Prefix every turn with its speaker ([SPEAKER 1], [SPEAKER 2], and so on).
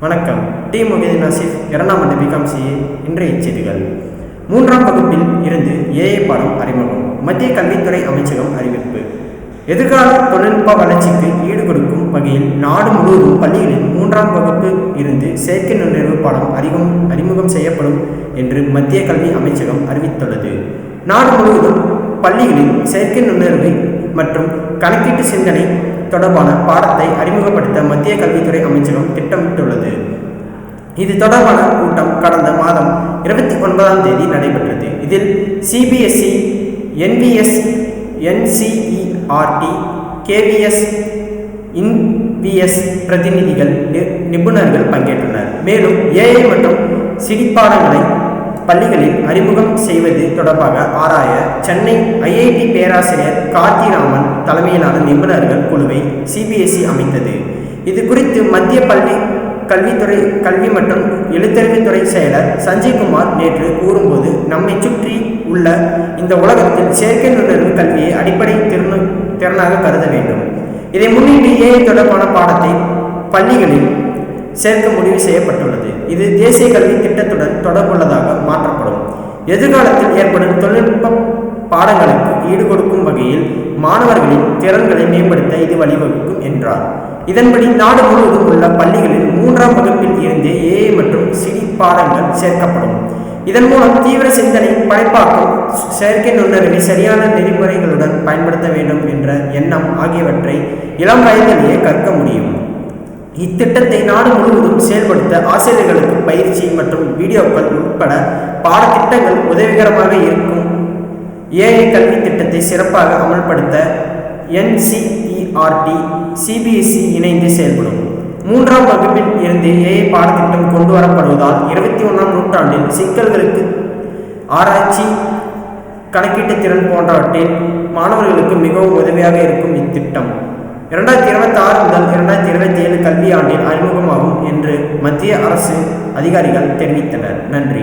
[SPEAKER 1] வணக்கம். டி. முகேது நசீப் இரண்டாம் ஆண்டு பிகாம் சிஏ இன்றைய செய்திகள். மூன்றாம் வகுப்பில் இருந்து ஏஏ பாடம் அறிமுகம். மத்திய கல்வித்துறை அமைச்சகம் அறிவிப்பு. எதிர்கால தொழில்நுட்ப வளர்ச்சிக்கு ஈடுகொடுக்கும் வகையில் நாடு முழுவதும் பள்ளிகளில் மூன்றாம் வகுப்பு இருந்து செயற்கை நுண்ணறிவு பாடம் அறிமுகம் அறிமுகம் செய்யப்படும் என்று மத்திய கல்வி அமைச்சகம் அறிவித்துள்ளது. நாடு முழுவதும் பள்ளிகளில் செயற்கை நுண்ணறிவு மற்றும் கணக்கீட்டு சிந்தனை தொடர்பான பாடத்தை அறிமுகப்படுத்த மத்திய கல்வித்துறை அமைச்சகம் திட்டமிட்டுள்ளது. இது தொடர்பான கூட்டம் கடந்த மாதம் இருபத்தி ஒன்பதாம் தேதி நடைபெற்றது. இதில் CBSE NBS NCERT KVS NBS பிரதிநிதிகள் நி- நிபுணர்கள் பங்கேற்றனர். மேலும் ஏஐ மற்றும் சிடிப்பாடங்களை பள்ளிகளில் அறிமுகம் செய்வது தொடர்பாக ஆராய சென்னை ஐஐடி பேராசிரியர் கார்த்திராமன் தலைமையிலான நிபுணர்கள் குழுவை சிபிஎஸ்இ அமைத்தது. இது குறித்து மத்திய பள்ளி கல்வித்துறை கல்வி மற்றும் எழுத்தறிவுத்துறை செயலர் சஞ்சய்குமார் நேற்று கூறும்போது நம்மை சுற்றி உள்ள இந்த உலகத்தில் செயற்கை நுண்ணறிவு கல்வியை அடிப்படை திறனு திறனாக கருத வேண்டும். இதை முன்னிட்டு ஏஐ தொடர்பான பாடத்தை பள்ளிகளில் சேர்க்க முடிவு செய்யப்பட்டுள்ளது. இது தேசிய கல்வி திட்டத்தோடு எதிர்காலத்தில் ஏற்படும் தொழில்நுட்ப பாடங்களுக்கு ஈடுகொடுக்கும் வகையில் மாணவர்களின் திறன்களை மேம்படுத்த இது வழிவகுக்கும் என்றார். இதன்படி நாடு முழுவதும் உள்ள பள்ளிகளில் மூன்றாம் வகுப்பில் இருந்தே ஏஐ மற்றும் சிடி பாடங்கள் சேர்க்கப்படும். இதன் மூலம் தீவிர சிந்தனை படைப்பாக்கம் செயற்கை நுண்ணறிவை சரியான நெறிமுறைகளுடன் பயன்படுத்த வேண்டும் என்ற எண்ணம் ஆகியவற்றை இளம் வயதிலேயே கற்க முடியும். இத்திட்டத்தை நாடு முழுவதும் செயல்படுத்த ஆசிரியர்களுக்கு பயிற்சி மற்றும் வீடியோக்கள் உட்பட பாடத்திட்டங்கள் உதவிகரமாக இருக்கும். ஏஐ கல்வி திட்டத்தை சிறப்பாக அமல்படுத்த என்சிஇஆர்டி சிபிஎஸ்இ இணைந்து செயல்படும். மூன்றாம் வகுப்பில் இருந்து ஏஐ பாடத்திட்டம் கொண்டு வரப்படுவதால் இருபத்தி ஒன்றாம் நூற்றாண்டில் சிக்கல்களுக்கு ஆராய்ச்சி கணக்கீட்டு திறன் போன்றவற்றில் மாணவர்களுக்கு மிகவும் உதவியாக இருக்கும் இத்திட்டம். இரண்டாயிரத்தி இருபத்தி ஆறு முதல் இரண்டாயிரத்தி இருபத்தி ஏழு கல்வியாண்டில் அறிமுகமாகும் என்று மத்திய அரசு அதிகாரிகள் தெரிவித்தனர். நன்றி.